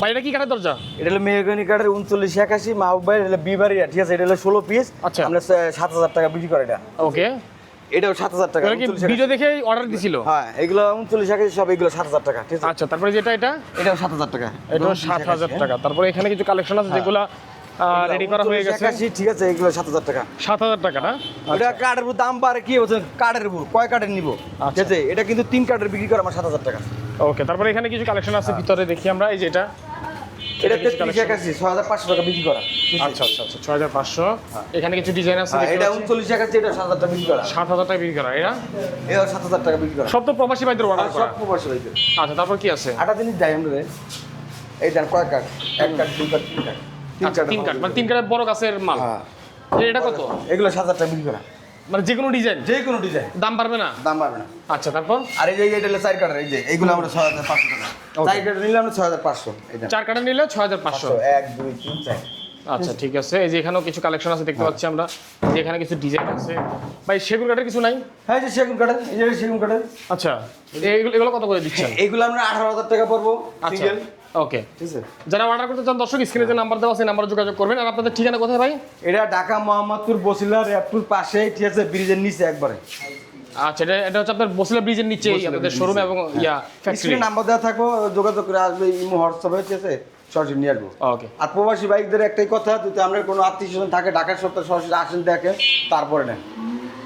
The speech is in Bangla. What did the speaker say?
ভাই এটা কি কাঠের দরজা? এটা হলো মেহগনি কাঠের উনচল্লিশ একাশি মাহবুব ভাই এটা বিবারিয়া ঠিক আছে? এটা হলো ষোলো পিস আচ্ছা। আমরা সাত হাজার টাকা বিক্রি করে এটা। ওকে। এটাও সাত হাজার টাকা এটা কি 39 ভিডিও দেখে অর্ডার দিছিল? হ্যাঁ এগুলো উনচল্লিশ একাশি সব এগুলো সাত হাজার টাকা ঠিক আছে? আচ্ছা তারপরে যেটা এটা? এটাও সাত হাজার টাকা। এটাও সাত হাজার টাকা। তারপরে এখানে কিছু কালেকশন আছে যেগুলো রেডি করা হয়ে গেছে। ঠিক আছে এগুলো সাত হাজার টাকা। সাত হাজার টাকা না? ওটা কাঠের উপর দাম বাড়ে কি হচ্ছে কাঠের উপর কয় কাঠের নিব? আচ্ছা। ঠিক আছে এটা কিন্তু তিন কাঠের বিক্রি করে আমার সাত হাজার টাকা। ওকে তারপরে এখানে কিছু কালেকশন আছে ভিতরে দেখি আমরা এই যে এটা। এটা কিছু তেত্রিশ collection। একাশি ছয় হাজার পাঁচশো টাকা বিক্রি করা। আচ্ছা আচ্ছা আচ্ছা ছয় হাজার পাঁচশো। এখানে কিছু ডিজাইন আছে হ্যাঁ, এটা পাচ্ছি। উনচল্লিশ একাশি এটা সাত হাজার টাকা বিক্রি করা। সাত হাজার টাকা বিক্রি করা এটাও সাত হাজার টাকা বিক্রি করা। সব তো প্রবাসী ভাইদের অর্ডার করা। সব প্রবাসী হয়েছে আচ্ছা তারপর কি আছে? আটা জিনিস দেয় আমরা। এই দেন কয় কাঠ। এক কাঠ দুই কাঠ তিন আচ্ছা, তিন কাঠ মানে তিন কাঠের বড় গাছের মাল। হ্যাঁ। এটা কত? এগুলো সাত হাজার টাকা বিক্রি করা। মানে যে কোনো ডিজাইন যে কোনো ডিজাইন দাম পারবে না? দাম পারবে না। আচ্ছা তারপর? আর এই যে এটা হলো চার কাটার এই যে এইগুলো আমরা ছয় হাজার পাঁচশো টাকা। চার কাঠের নিলে আমরা ছয় হাজার পাঁচশো চার কাঠা নিলে ছয় হাজার পাঁচশো। এক দুই তিন চার। আচ্ছা ঠিক আছে। এই যে এখানেও কিছু কালেকশন আছে দেখতে পাচ্ছি আমরা। যে এখানে কিছু ডিজাইন আছে। ভাই সেগুন কাঠের কিছু নাই? হ্যাঁ যে সেগুন কাঠের এই যে সেগুন কাঠের আচ্ছা এগুলো এগুলো কত করে দিচ্ছেন? এইগুলো আমরা আঠারো হাজার টাকা পড়ব আচ্ছা। ওকে। ঠিক আছে। যারা অর্ডার করতে চান দর্শক স্ক্রিনে যে নাম্বার দেওয়া আছে নাম্বারে যোগাযোগ করবেন। আর আপনাদের ঠিকানা কোথায় ভাই? এটা ঢাকা মোহাম্মদপুর বসিলা র্যাপটুর পাশে ঠিক আছে ব্রিজের নিচে একবারে। আচ্ছা এটা এটা হচ্ছে আপনার বসিলা ব্রিজের নিচেই আপনাদের শোরুম এবং ইয়া ফ্যাক্টরি নাম্বার দেওয়া থাকব যোগাযোগ করে আসবে ইমো হোয়াটসঅ্যাপে ঠিক আছে সরাসরি নিয়ে আসব। ওকে। আর প্রবাসী বাইকদের একটাই কথা যদি আমরা কোনো আত্মীয় স্বজন থাকে ঢাকার সপ্তাহে সরাসরি আসেন দেখেন তারপরে নেন।